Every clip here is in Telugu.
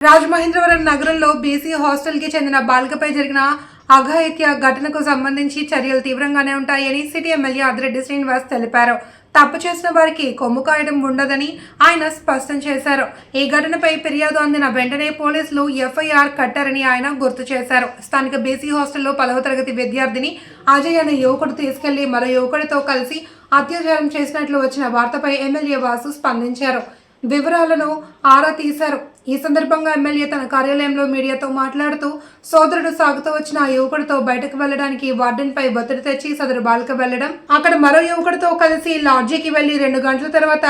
రాజమహేంద్రవరం నగరంలో బీసీ హాస్టల్కి చెందిన బాలికపై జరిగిన అఘాయిత్య ఘటనకు సంబంధించి చర్యలు తీవ్రంగానే ఉంటాయని సిటీ ఎమ్మెల్యే అదిరెడ్డి శ్రీనివాస్ తెలిపారు. తప్పు చేసిన వారికి కొమ్ము కాయడం ఉండదని ఆయన స్పష్టం చేశారు. ఈ ఘటనపై ఫిర్యాదు అందిన వెంటనే పోలీసులు ఎఫ్ఐఆర్ కట్టారని ఆయన గుర్తు చేశారు. స్థానిక బీసీ హాస్టల్లో పదవ తరగతి విద్యార్థిని అజయ్ అనే యువకుడు తీసుకెళ్ళి మరో యువకుడితో కలిసి అత్యాచారం చేసినట్లు వచ్చిన వార్తపై ఎమ్మెల్యే వాసు స్పందించారు. వివరాలను ఆరా తీశారు. ఈ సందర్భంగా ఎమ్మెల్యే తన కార్యాలయంలో మీడియాతో మాట్లాడుతూ సోదరుడు సాగుతూ వచ్చిన ఆ యువకుడితో బయటకు వెళ్ళడానికి వార్డెన్ పై ఒత్తిడి తెచ్చి సదరు బాలిక వెళ్ళడం అక్కడ మరో యువకుడితో కలిసి లాడ్జికి వెళ్ళి రెండు గంటల తర్వాత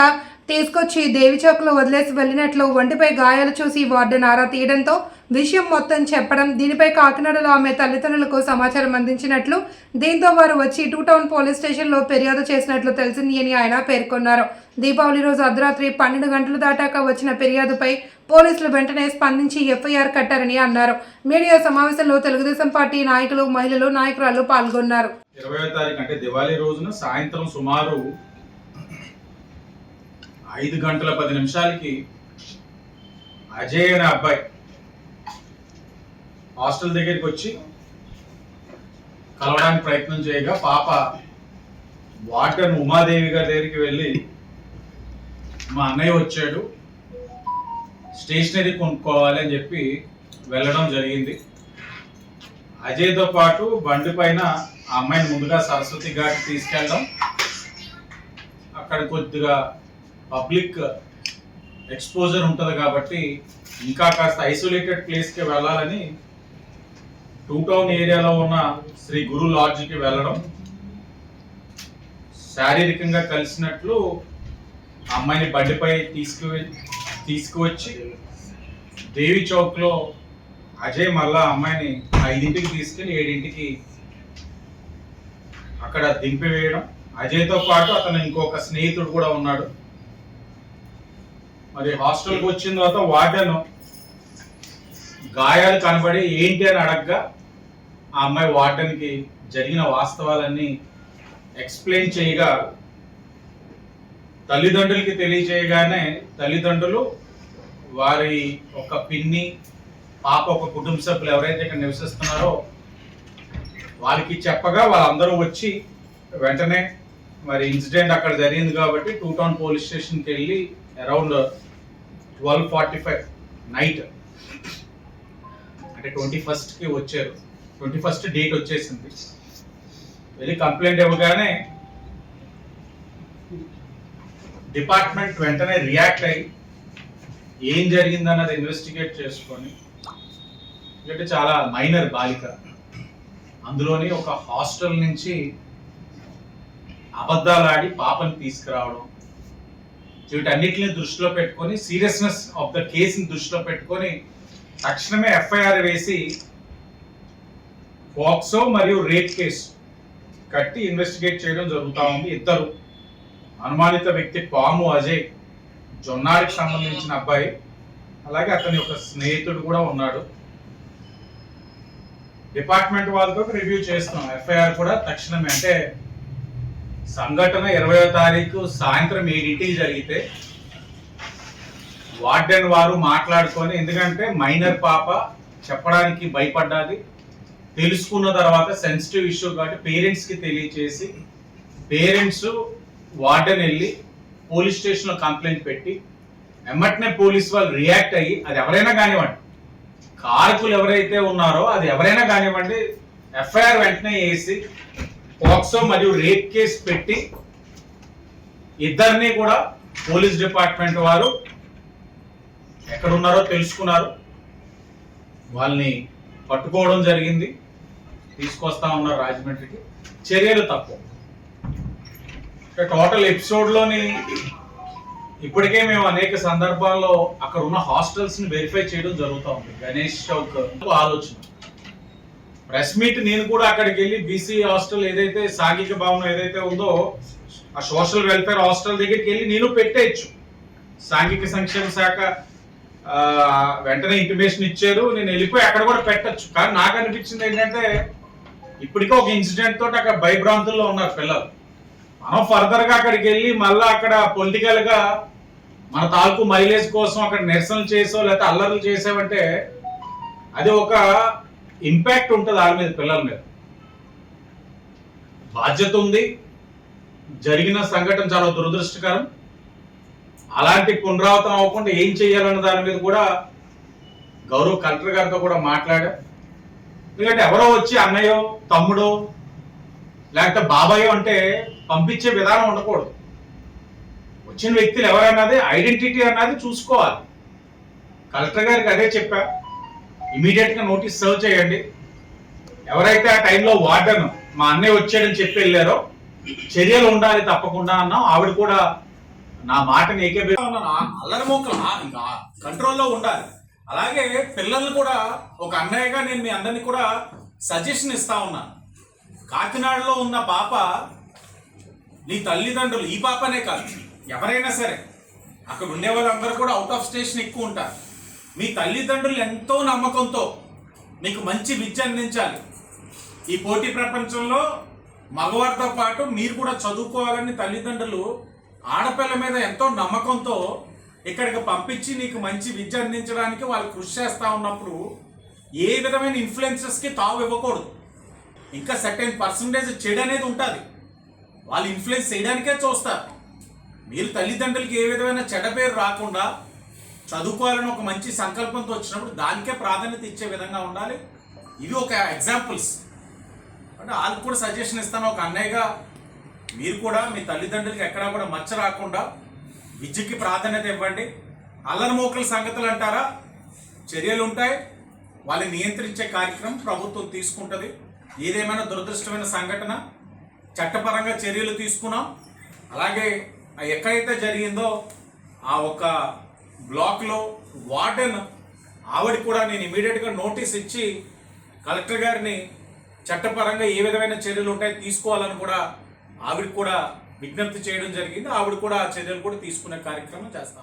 తీసుకొచ్చి దేవి చౌక్లో వదిలేసి వెళ్ళినట్లు ఒంటిపై గాయాలు చూసి వార్డెన్ ఆరా తీయడంతో విషయం మొత్తం చెప్పడం దీనిపై కాకినాడలో ఆమె తల్లిదండ్రులకు సమాచారం అందించినట్లు దీంతో వారు వచ్చి టూ టౌన్ పోలీస్ స్టేషన్లో ఫిర్యాదు చేసినట్లు తెలిసింది అని ఆయన పేర్కొన్నారు. దీపావళి రోజు అర్ధరాత్రి పన్నెండు గంటలు దాటాక వచ్చిన ఫిర్యాదుపై పోలీసులు వెంటనే స్పందించి ఎఫ్ఐఆర్ కట్టారని అన్నారు. మీడియా సమావేశంలో తెలుగుదేశం పార్టీ నాయకులు మహిళలు నాయకురాలు పాల్గొన్నారు. ఇరవై తారీఖు అంటే దివాళీ రోజున సాయంత్రం సుమారు ఐదు గంటల పది నిమిషాలకి అజయ్ అనే అబ్బాయి హాస్టల్ దగ్గరికి వచ్చి కలవడానికి ప్రయత్నం చేయగా పాప వాటర్ ఉమాదేవి గారి దగ్గరికి వెళ్ళి మా అన్నయ్య వచ్చాడు. స్టేషనరీ కొనుక్కోవాలి అని చెప్పి వెళ్ళడం జరిగింది. అజయ్తో పాటు బండి పైన ఆ అమ్మాయిని ముందుగా సరస్వతి ఘాట్ తీసుకెళ్ళడం. అక్కడ కొద్దిగా పబ్లిక్ ఎక్స్పోజర్ ఉంటుంది కాబట్టి ఇంకా కాస్త ఐసోలేటెడ్ ప్లేస్కి వెళ్ళాలని టూ టౌన్ ఏరియాలో ఉన్న శ్రీ గురు లాడ్జ్కి వెళ్ళడం శారీరకంగా కలిసినట్లు అమ్మాయిని బండిపై తీసుకు తీసుకువచ్చి దేవి చౌక్లో అజయ్ మళ్ళా అమ్మాయిని ఐదింటికి తీసుకెళ్ళి ఏడింటికి అక్కడ దింపివేయడం. అజయ్తో పాటు అతను ఇంకొక స్నేహితుడు కూడా ఉన్నాడు. మరి హాస్టల్కి వచ్చిన తర్వాత వార్డెన్ గాయాలు కనబడి ఏంటి అని అడగగా ఆ అమ్మాయి వార్డెన్కి జరిగిన వాస్తవాలన్నీ ఎక్స్ప్లెయిన్ చేయగా తల్లిదండ్రులకి తెలియజేయగానే తల్లిదండ్రులు వారి ఒక పిన్ని పాప ఒక కుటుంబ సభ్యులు ఎవరైతే ఇక్కడ నివసిస్తున్నారో వాళ్ళకి చెప్పగా వాళ్ళందరూ వచ్చి వెంటనే మరి ఇన్సిడెంట్ అక్కడ జరిగింది కాబట్టి టూ టౌన్ పోలీస్ స్టేషన్కి వెళ్ళి around twelve forty five night అంటే ట్వంటీ ఫస్ట్కి వచ్చారు. ట్వంటీ ఫస్ట్ డేట్ వచ్చేసింది. వెళ్ళి కంప్లైంట్ ఇవ్వగానే డిపార్ట్మెంట్ వెంటనే రియాక్ట్ అయ్యి ఏం జరిగిందన్నది ఇన్వెస్టిగేట్ చేసుకొని ఎందుకంటే చాలా మైనర్ బాలిక. అందులోని ఒక హాస్టల్ నుంచి అబద్ధాలు ఆడి పాపని తీసుకురావడం వీటన్నిటిని దృష్టిలో పెట్టుకొని సీరియస్నెస్ ఆఫ్ ద కేసుని దృష్టిలో పెట్టుకొని తక్షణమే ఎఫ్ఐఆర్ వేసి ఫాక్సో మరియు రేప్ కేసు కట్టి ఇన్వెస్టిగేట్ చేయడం జరుగుతూ ఉంది. ఇద్దరు అనుమానిత వ్యక్తి పాము అజయ్ జొన్నాడికి సంబంధించిన అబ్బాయి అలాగే అతని యొక్క స్నేహితుడు కూడా ఉన్నాడు. డిపార్ట్మెంట్ వాళ్ళతో రివ్యూ చేస్తున్నాం. ఎఫ్ఐఆర్ కూడా తక్షణమే. అంటే సంఘటన ఇరవయో తారీఖు సాయంత్రం ఏడింటికి జరిగితే వార్డెన్ వారు మాట్లాడుకొని ఎందుకంటే మైనర్ పాప చెప్పడానికి భయపడ్డాది. తెలుసుకున్న తర్వాత సెన్సిటివ్ ఇష్యూ కాబట్టి పేరెంట్స్కి తెలియచేసి పేరెంట్స్ వార్డెన్ వెళ్ళి పోలీస్ స్టేషన్లో కంప్లైంట్ పెట్టి వెంబటనే పోలీస్ వాళ్ళు రియాక్ట్ అయ్యి అది ఎవరైనా కానివ్వండి కారకులు ఎవరైతే ఉన్నారో అది ఎవరైనా కానివ్వండి ఎఫ్ఐఆర్ వెంటనే వేసి పోక్సో మరియు రేప్ కేసు పెట్టి ఇద్దరిని కూడా పోలీస్ డిపార్ట్మెంట్ వారు ఎక్కడ ఉన్నారో తెలుసుకున్నారు. వాళ్ళని పట్టుకోవడం జరిగింది. తీసుకొస్తా ఉన్నారు రాజమండ్రికి. చర్యలు తక్కువ టోటల్ ఎపిసోడ్లోని ఇప్పటికే మేము అనేక సందర్భాల్లో అక్కడ ఉన్న హాస్టల్స్ని వెరిఫై చేయడం జరుగుతూ ఉంది. గణేష్ చౌక్ ఆలోచన. ప్రెస్ మీట్ నేను కూడా అక్కడికి వెళ్ళి బీసీ హాస్టల్ ఏదైతే సాంఘిక భవనం ఏదైతే ఉందో ఆ సోషల్ వెల్ఫేర్ హాస్టల్ దగ్గరికి వెళ్ళి నేను పెట్టేయచ్చు. సాంఘిక సంక్షేమ శాఖ వెంటనే ఇంటిమేషన్ ఇచ్చారు. నేను వెళ్ళిపోయి అక్కడ కూడా పెట్టచ్చు. కానీ నాకు అనిపించింది ఏంటంటే ఇప్పటికే ఒక ఇన్సిడెంట్ తోటి అక్కడ భయభ్రాంతుల్లో ఉన్నారు పిల్లలు. మనం ఫర్దర్గా అక్కడికి వెళ్ళి మళ్ళీ అక్కడ పొలిటికల్గా మన తాలూకు మైలేజ్ కోసం అక్కడ నిరసనలు చేసో లేకపోతే అల్లర్లు చేసావంటే అది ఒక ఇంపాక్ట్ ఉంటుంది వాళ్ళ మీద పిల్లల మీద. బాధ్యత ఉంది. జరిగిన సంఘటన చాలా దురదృష్టకరం. అలాంటి పునరావృతం అవ్వకుండా ఏం చేయాలన్న దాని మీద కూడా గౌరవ్ కలెక్టర్ గారితో కూడా మాట్లాడా. ఎందుకంటే ఎవరో వచ్చి అన్నయ్యో తమ్ముడో లేకపోతే బాబాయో అంటే పంపించే విధానం ఉండకూడదు. వచ్చిన వ్యక్తులు ఎవరన్నది ఐడెంటిటీ అన్నది చూసుకోవాలి. కలెక్టర్ గారికి అదే చెప్పా. ఇమీడియట్గా నోటీస్ సర్వ్ చేయండి. ఎవరైతే ఆ టైంలో వార్డెన్ మా అన్నయ్య వచ్చాడని చెప్పి వెళ్ళారో చర్యలు ఉండాలి తప్పకుండా అన్నాం. ఆవిడ కూడా నా మాటని ఏకే అల్లరి మొక్కలు కంట్రోల్లో ఉండాలి. అలాగే పిల్లల్ని కూడా ఒక అన్నయ్యగా నేను మీ అందరినీ కూడా సజెషన్ ఇస్తా ఉన్నా. కాకినాడలో ఉన్న పాప నీ తల్లిదండ్రులు ఈ పాపనే కాదు ఎవరైనా సరే. అక్కడ ఉండే వాళ్ళందరూ కూడా అవుట్ ఆఫ్ స్టేషన్ ఎక్కువ ఉంటారు. మీ తల్లిదండ్రులు ఎంతో నమ్మకంతో మీకు మంచి విద్య అందించాలి. ఈ పోటీ ప్రపంచంలో మగవారితో పాటు మీరు కూడా చదువుకోవాలని తల్లిదండ్రులు ఆడపిల్ల మీద ఎంతో నమ్మకంతో ఇక్కడికి పంపించి నీకు మంచి విద్య అందించడానికి వాళ్ళు కృషి చేస్తూ ఉన్నప్పుడు ఏ విధమైన ఇన్ఫ్లుయెన్సెస్కి తావు ఇవ్వకూడదు. ఇంకా సర్టెన్ పర్సంటేజ్ చెడు అనేది ఉంటుంది. వాళ్ళు ఇన్ఫ్లుయెన్స్ చేయడానికే చూస్తారు. మీరు తల్లిదండ్రులకి ఏ విధమైన చెడ్డ పేరు రాకుండా చదువుకోవాలని ఒక మంచి సంకల్పంతో వచ్చినప్పుడు దానికే ప్రాధాన్యత ఇచ్చే విధంగా ఉండాలి. ఇవి ఒక ఎగ్జాంపుల్స్ అంటే వాళ్ళకి కూడా సజెషన్ ఇస్తాను. ఒక అన్నయ్యగా మీరు కూడా మీ తల్లిదండ్రులకి ఎక్కడా కూడా మచ్చ రాకుండా విద్యకి ప్రాధాన్యత ఇవ్వండి. అల్లరిమోకల సంగతులు అంటారా? చర్యలు ఉంటాయి వాళ్ళని నియంత్రించే కార్యక్రమం ప్రభుత్వం తీసుకుంటుంది. ఏదేమైనా దురదృష్టమైన సంఘటన చట్టపరంగా చర్యలు తీసుకున్నాం. అలాగే ఎక్కడైతే జరిగిందో ఆ ఒక బ్లాక్లో వార్డెన్ ఆవిడ కూడా నేను ఇమీడియట్గా నోటీస్ ఇచ్చి కలెక్టర్ గారిని చట్టపరంగా ఏ విధమైన చర్యలు ఉంటాయి తీసుకోవాలని కూడా ఆవిడ కూడా విజ్ఞప్తి చేయడం జరిగింది. ఆవిడ కూడా ఆ చర్యలు కూడా తీసుకునే కార్యక్రమం చేస్తాం.